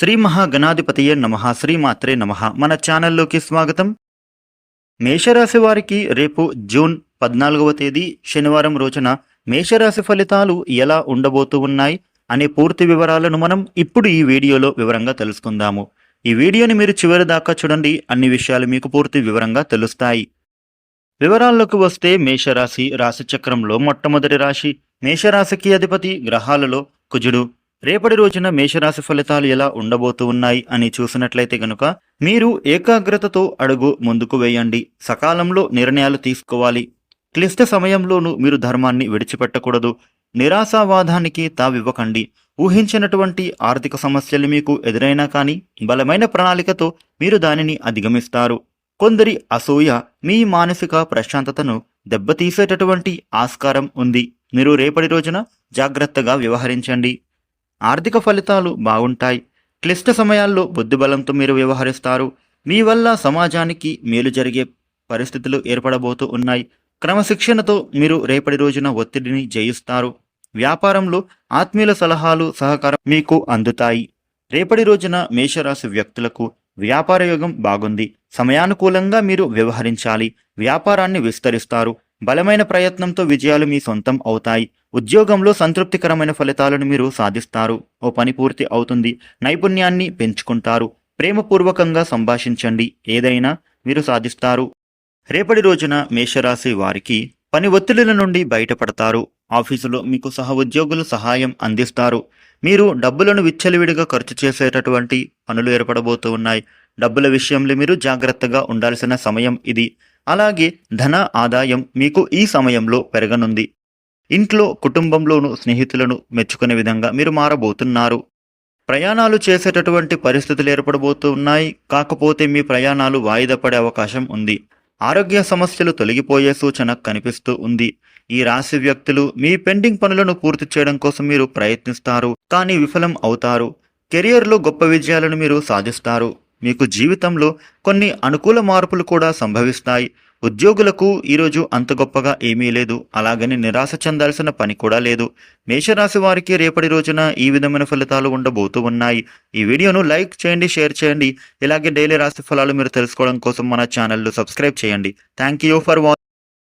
శ్రీ మహాగణాధిపతియే నమ శ్రీమాత్రే నమ. మన ఛానల్లోకి స్వాగతం. మేషరాశి వారికి రేపు జూన్ పద్నాలుగవ తేదీ శనివారం రోజున మేషరాశి ఫలితాలు ఎలా ఉండబోతూ ఉన్నాయి అనే పూర్తి వివరాలను మనం ఇప్పుడు ఈ వీడియోలో వివరంగా తెలుసుకుందాము. ఈ వీడియోని మీరు చివరి దాకా చూడండి అన్ని విషయాలు మీకు పూర్తి వివరంగా తెలుస్తాయి. వివరాల్లోకి వస్తే మేషరాశి రాశిచక్రంలో మొట్టమొదటి రాశి మేషరాశికి అధిపతి గ్రహాలలో కుజుడు. రేపటి రోజున మేషరాశి ఫలితాలు ఎలా ఉండబోతూ ఉన్నాయి అని చూసినట్లయితే గనుక మీరు ఏకాగ్రతతో అడుగు ముందుకు వేయండి. సకాలంలో నిర్ణయాలు తీసుకోవాలి. క్లిష్ట సమయంలోనూ మీరు ధర్మాన్ని విడిచిపెట్టకూడదు. నిరాశావాదానికి తావివ్వకండి. ఊహించినటువంటి ఆర్థిక సమస్యలు మీకు ఎదురైనా కానీ బలమైన ప్రణాళికతో మీరు దానిని అధిగమిస్తారు. కొందరి అసూయ మీ మానసిక ప్రశాంతతను దెబ్బతీసేటటువంటి ఆస్కారం ఉంది. మీరు రేపటి రోజున జాగ్రత్తగా వ్యవహరించండి. ఆర్థిక ఫలితాలు బాగుంటాయి. క్లిష్ట సమయాల్లో బుద్ధిబలంతో మీరు వ్యవహరిస్తారు. మీ వల్ల సమాజానికి మేలు జరిగే పరిస్థితులు ఏర్పడబోతూ ఉన్నాయి. క్రమశిక్షణతో మీరు రేపటి రోజున ఒత్తిడిని జయిస్తారు. వ్యాపారంలో ఆత్మీయుల సలహాలు సహకారం మీకు అందుతాయి. రేపటి రోజున మేషరాశి వ్యక్తులకు వ్యాపార యోగం బాగుంది. సమయానుకూలంగా మీరు వ్యవహరించాలి. వ్యాపారాన్ని విస్తరిస్తారు. బలమైన ప్రయత్నంతో విజయాలు మీ సొంతం అవుతాయి. ఉద్యోగంలో సంతృప్తికరమైన ఫలితాలను మీరు సాధిస్తారు. ఓ పని పూర్తి అవుతుంది. నైపుణ్యాన్ని పెంచుకుంటారు. ప్రేమపూర్వకంగా సంభాషించండి. ఏదైనా మీరు సాధిస్తారు. రేపటి రోజున మేషరాశి వారికి పని ఒత్తిడిల నుండి బయటపడతారు. ఆఫీసులో మీకు సహ ఉద్యోగులు సహాయం అందిస్తారు. మీరు డబ్బులను విచ్చలవిడిగా ఖర్చు చేసేటటువంటి పనులు ఏర్పడబోతూ ఉన్నాయి. డబ్బుల విషయంలో మీరు జాగ్రత్తగా ఉండాల్సిన సమయం ఇది. అలాగే ధన ఆదాయం మీకు ఈ సమయంలో పెరగనుంది. ఇంట్లో కుటుంబంలోనూ స్నేహితులను మెచ్చుకునే విధంగా మీరు మారబోతున్నారు. ప్రయాణాలు చేసేటటువంటి పరిస్థితులు ఏర్పడబోతున్నాయి. కాకపోతే మీ ప్రయాణాలు వాయిదా పడే అవకాశం ఉంది. ఆరోగ్య సమస్యలు తొలగిపోయే సూచన కనిపిస్తూ ఉంది. ఈ రాశి వ్యక్తులు మీ పెండింగ్ పనులను పూర్తి చేయడం కోసం మీరు ప్రయత్నిస్తారు కానీ విఫలం అవుతారు. కెరియర్లో గొప్ప విజయాలను మీరు సాధిస్తారు. మీకు జీవితంలో కొన్ని అనుకూల మార్పులు కూడా సంభవిస్తాయి. ఉద్యోగులకు ఈరోజు అంత గొప్పగా ఏమీ లేదు. అలాగని నిరాశ చెందాల్సిన పని కూడా లేదు. మేషరాశి వారికి రేపటి రోజున ఈ విధమైన ఫలితాలు ఉండబోతూ ఉన్నాయి. ఈ వీడియోను లైక్ చేయండి షేర్ చేయండి. ఇలాగే డైలీ రాశి ఫలాలు మీరు తెలుసుకోవడం కోసం మన ఛానల్ను సబ్స్క్రైబ్ చేయండి. Thank you for watching